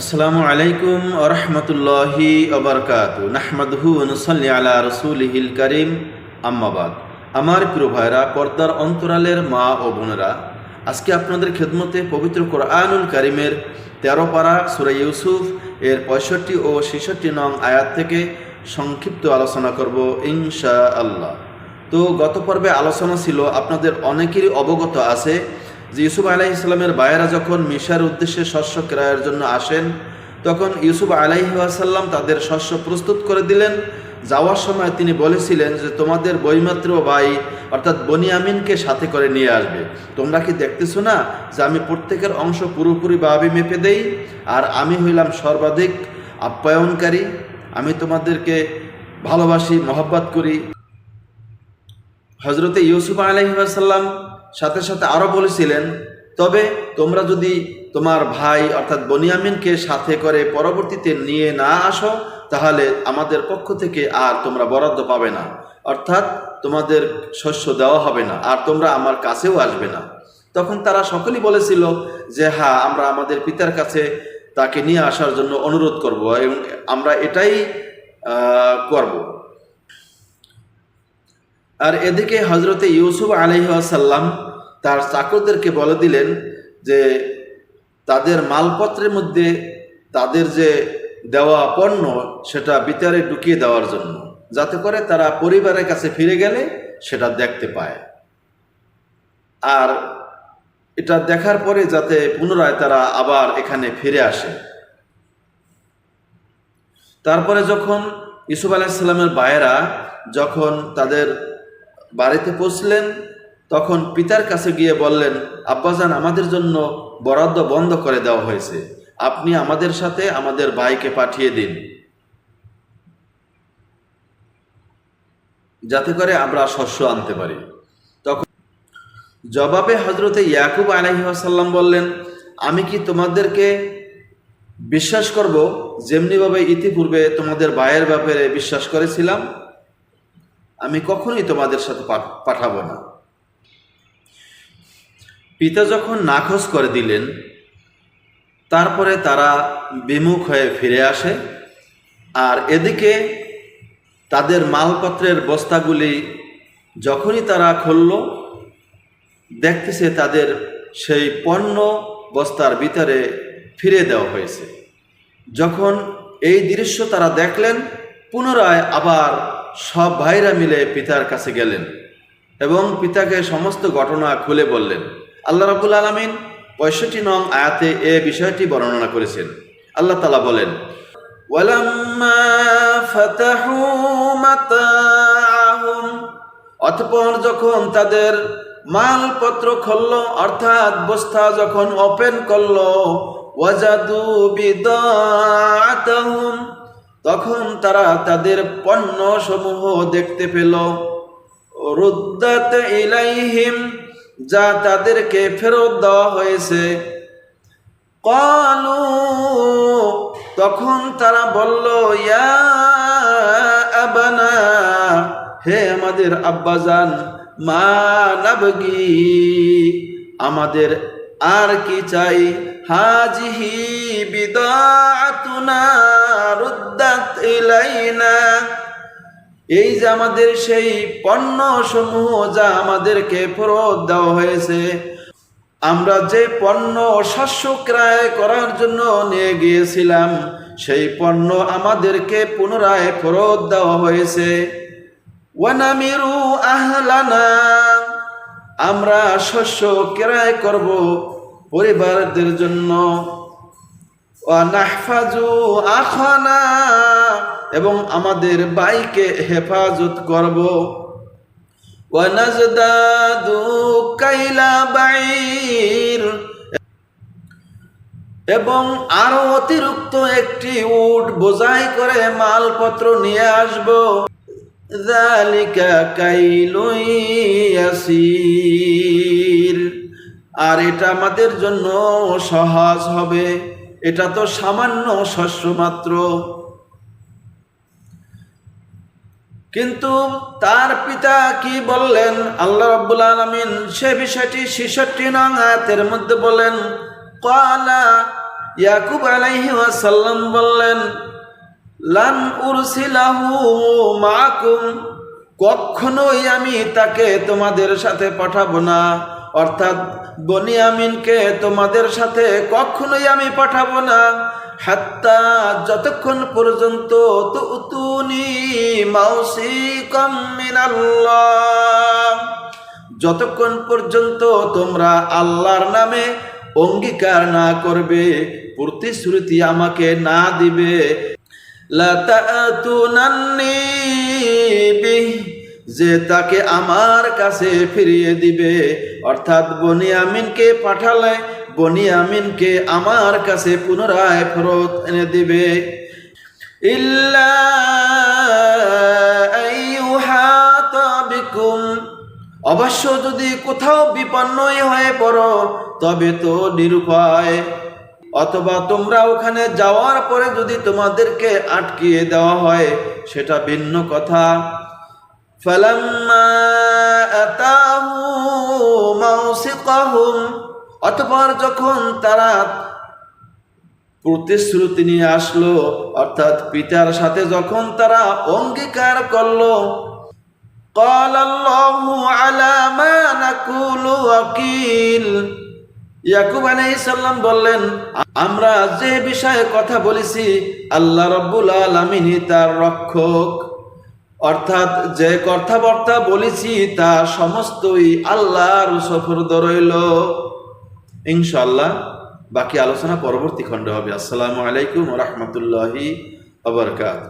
আসসালামু আলাইকুম আরহামতুল্লাহি অবরকাত নাহমাদহু নসল্লি আলা রসুলহিল করিম। আম্মাবাদ আমার প্রিয় ভাইরা পর্দার অন্তরালের মা ও বোনেরা, আজকে আপনাদের খেদমতে পবিত্র কোরআনুল করিমের তেরো পারা সুরা ইউসুফ এর পঁয়ষট্টি ও ছেষট্টি নং আয়াত থেকে সংক্ষিপ্ত আলোচনা করব ইনশা আল্লাহ তো গত পর্বে আলোচনা ছিল, আপনাদের অনেকেরই অবগত আছে যে ইউসুফ আলাহ ইসলামের বায়েরা যখন মিশার উদ্দেশ্যে শস্য ক্রয়ের জন্য আসেন, তখন ইউসুফ আলাইহাসাল্লাম তাদের শস্য প্রস্তুত করে দিলেন। যাওয়ার সময় তিনি বলেছিলেন যে, তোমাদের বইমাত্র ভাই, অর্থাৎ বনিয়ামিনকে সাথে করে নিয়ে আসবে। তোমরা কি দেখতেছো না যে আমি প্রত্যেকের অংশ পুরোপুরিভাবে মেপে দেই? আর আমি হইলাম সর্বাধিক আপ্যায়নকারী। আমি তোমাদেরকে ভালোবাসি, মহব্বত করি। হজরতে ইউসুফ আলহিহাসাল্লাম সাথে সাথে আরও বলেছিলেন, তবে তোমরা যদি তোমার ভাই অর্থাৎ বনিয়ামিনকে সাথে করে পরবর্তীতে নিয়ে না আসো, তাহলে আমাদের পক্ষ থেকে আর তোমরা বরাদ্দ পাবে না। অর্থাৎ তোমাদের শস্য দেওয়া হবে না, আর তোমরা আমার কাছেও আসবে না। তখন তারা সকলেই বলেছিল যে হ্যাঁ আমরা আমাদের পিতার কাছে তাকে নিয়ে আসার জন্য অনুরোধ করব এবং আমরা এটাই করব। আর এদিকে হজরতে ইউসুফ আলহিহাসাল্লাম তার চাকরদেরকে বলে দিলেন যে, তাদের মালপত্রের মধ্যে তাদের যে দেওয়া পণ্য, সেটা বিচারে ঢুকিয়ে দেওয়ার জন্য, যাতে করে তারা পরিবারের কাছে ফিরে গেলে সেটা দেখতে পায়। আর এটা দেখার পরে যাতে পুনরায় তারা আবার এখানে ফিরে আসে। তারপরে যখন ইসুফ আলাইসাল্লামের বায়েরা যখন তাদের বাড়িতে পৌঁছলেন, তখন পিতার কাছে গিয়ে বললেন, আব্বাজান, আমাদের জন্য বরাদ্দ বন্ধ করে দেওয়া হয়েছে। আপনি আমাদের সাথে আমাদের ভাইকে পাঠিয়ে দিন। যাতে করে আমরা শস্য আনতে পারি। তখন জবাবে হজরতে ইয়াকুব আলহিহাসাল্লাম বললেন, আমি কি তোমাদেরকে বিশ্বাস করব? যেমনিভাবে ইতিপূর্বে তোমাদের ভাইয়ের ব্যাপারে বিশ্বাস করেছিলাম আমি কখনোই তোমাদের সাথে পাঠাবো না। পিতা যখন নাকচ করে দিলেন, তারপরে তারা বিমুখ হয়ে ফিরে আসে আর এদিকে তাদের মালপত্রের বস্তাগুলি যখনই তারা খুলল, দেখতেছে তাদের সেই পণ্য বস্তার ভিতরে ফিরে দেওয়া হয়েছে। যখন এই দৃশ্য তারা দেখলেন, পুনরায় আবার সব ভাইরা মিলে পিতার কাছে গেলেন এবং পিতাকে সমস্ত ঘটনা খুলে বললেন। আল্লাহ রাবুল আলমিন পঁয়ষট্টি নং আয়াতে এ বিষয়টি বর্ণনা করেছেন। আল্লাহ তালা বলেন অতঃপর যখন তাদের মালপত্র খুলল, অর্থাৎ বস্তা যখন ওপেন করল, ওয়াজাদু বিদাতাহুম তখন তারা তাদের পণ্য সমূহ দেখতে পেল। রুদ্দাত ইলাইহিম, যা তাদেরকে ফেরত দেওয়া হয়েছে। কলু, তখন তারা বলল, ইয়া আবানা, হে আমাদের আব্বাজান, মা নাবগি, আমাদের আর কি চাই? হাজিহি বিদাতুনা ইলাইনা। এই যে আমাদের সেই পণ্য সমূহ যা আমাদেরকে ফেরত দেওয়া হয়েছে, আমরা যে পণ্য শস্য ক্রয় করার জন্য নিয়ে গিয়েছিলাম, সেই পণ্য আমাদেরকে পুনরায় ফেরত দেওয়া হয়েছে। আহলানা, আমরা শস্য ক্রয় করব। পরিবারদের জন্য। আখানা, এবং আমাদের বাইকে হেফাজত করব। বাইর, এবং আরও অতিরিক্ত একটি উট বোঝাই করে মালপত্র নিয়ে আসব। যালিকা কাইলুন ইয়াসির। আর এটা আমাদের জন্য সহজ হবে। এটা তো সামান্য শস্য মাত্র। কিন্তু তার পিতা কি বললেন? আল্লাহ রাব্বুল আলামিন সে বিষয়টি ছেষট্টি নং আয়াতের মধ্যে বলেন কালা ইয়াকুব আলাইহি ওয়াসাল্লাম বললেন, লান উরসিলাহু মাকুম কখনোই আমি তাকে তোমাদের সাথে পাঠাবো না। অর্থাৎ বনিয়ামিনকে তোমাদের সাথে কখনোই আমি পাঠাবো না। হাত্তা যতক্ষণ পর্যন্ত মাউসিকাম মিনাল্লাহ। যতক্ষণ পর্যন্ত তোমরা আল্লাহর নামে অঙ্গীকার না করবে প্রতিশ্রুতি আমাকে না দিবে। লাতাতুনান্নি বিহ, যে তাকে আমার কাছে ফিরিয়ে দিবে। অর্থাৎ বনিয়ামিনকে পাঠালে বনিয়ামিনকে আমার কাছে পুনরায় ফেরত এনে দিবে। ইল্লা অবশ্য যদি কোথাও বিপন্নই হয়ে পড়ো, তবে তো নিরুপায় অথবা তোমরা ওখানে যাওয়ার পরে যদি তোমাদেরকে আটকিয়ে দেওয়া হয়, সেটা ভিন্ন কথা। ফালাম্মা আতাহু মাউসিকাহুম অতঃপর যখন তারা প্রতিশ্রুতি নিয়ে আসলো অর্থাৎ পিতার সাথে যখন তারা অঙ্গীকার করলো قال الله على ما نقول وكيل ইয়াকুব আলাইহিস সালাম বললেন আমরা যে বিষয়ে কথা বলেছি আল্লাহ রব্বুল আলামিনই তার রক্ষক অর্থাৎ যে কথাবার্তা বলেছি, তা সমস্তই আল্লাহর সফরদ রইল ইনশাল্লাহ বাকি আলোচনা পরবর্তী খণ্ডে হবে। আসসালামু আলাইকুম রহমতুল্লাহি আবরকাত